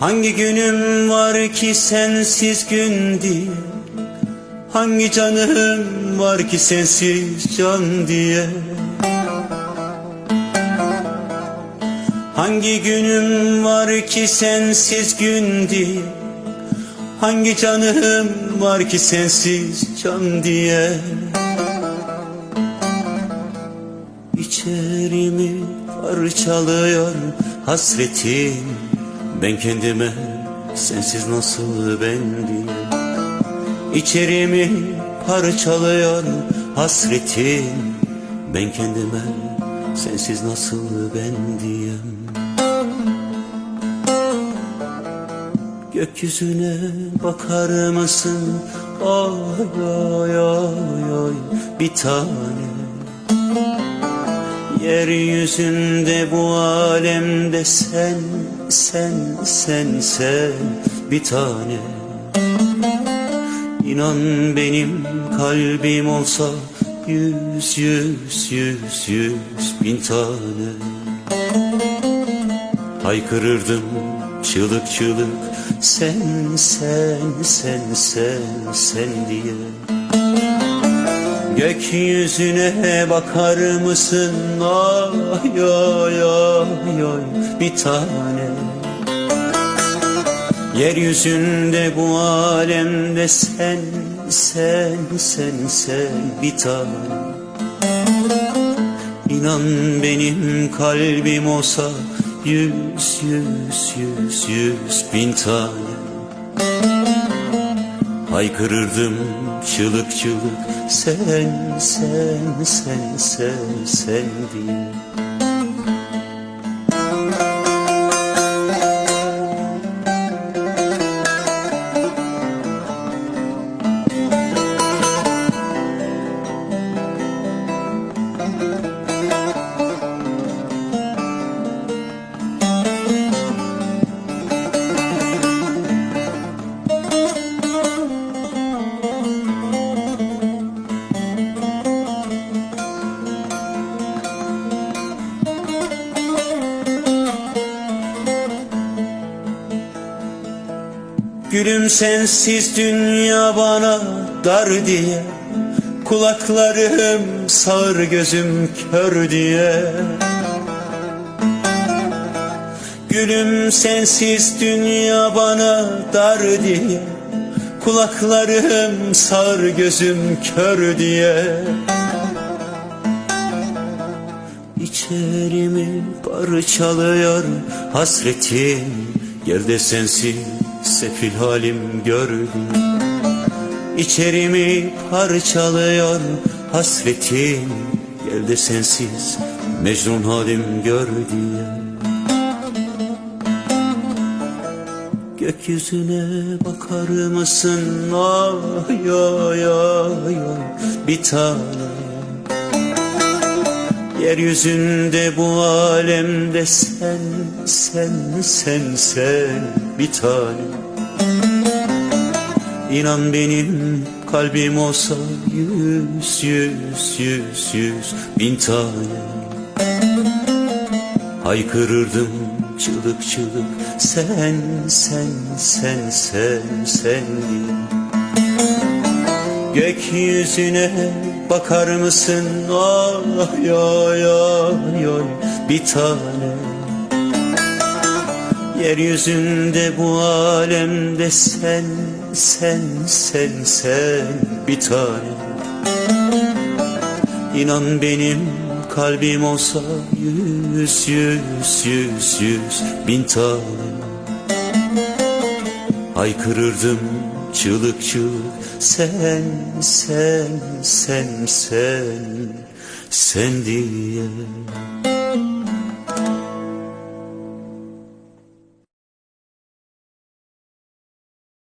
Hangi günüm var ki sensiz gün diye? Hangi canım var ki sensiz can diye? Hangi günüm var ki sensiz gün diye? Hangi canım var ki sensiz can diye? İçerimi parçalıyor hasretin Ben kendime sensiz nasıl ben diye İçerimi parçalıyor hasretin Ben kendime sensiz nasıl ben diyem Gökyüzüne bakar mısın? Ay ay ay ay bir tane. Yeryüzünde bu alemde sen, sen, sen, sen bir tane. İnan benim kalbim olsa yüz, yüz, yüz, yüz bin tane. Haykırırdım çığlık çığlık sen, sen, sen, sen, sen diye. Gökyüzüne bakar mısın? Ay ay ay ay bir tane Yeryüzünde bu alemde sen, sen, sen, sen bir tane İnan benim kalbim olsa yüz, yüz, yüz, yüz bin tane Haykırırdım çığlık çığlık sen sen sen sen sen diye Gülüm sensiz dünya bana dar diye Kulaklarım sağır gözüm kör diye. Gülüm sensiz dünya bana dar diye Kulaklarım sağır gözüm kör diye. İçerimi parçalıyor hasretin Gel de sensiz sefil halim gördüm İçerimi parçalıyor. Hasretin Gel de sensiz. Mecnun halim gör diye Gökyüzüne bakar mısın? Ay ay ay ay bir tane Yeryüzünde bu alemde sen, sen, sen, sen bir tane İnan benim kalbim olsa yüz, yüz, yüz, yüz bin tane Haykırırdım çığlık çığlık sen, sen, sen, sen, sen diye. Gökyüzüne bakar mısın? Ay ay ay ay bir tane. Yeryüzünde bu alemde sen, sen, sen, sen bir tane. İnan benim kalbim olsa yüz, yüz, yüz, yüz bin tane. Haykırırdım çığlık çığlık sen sen sen sen sen diye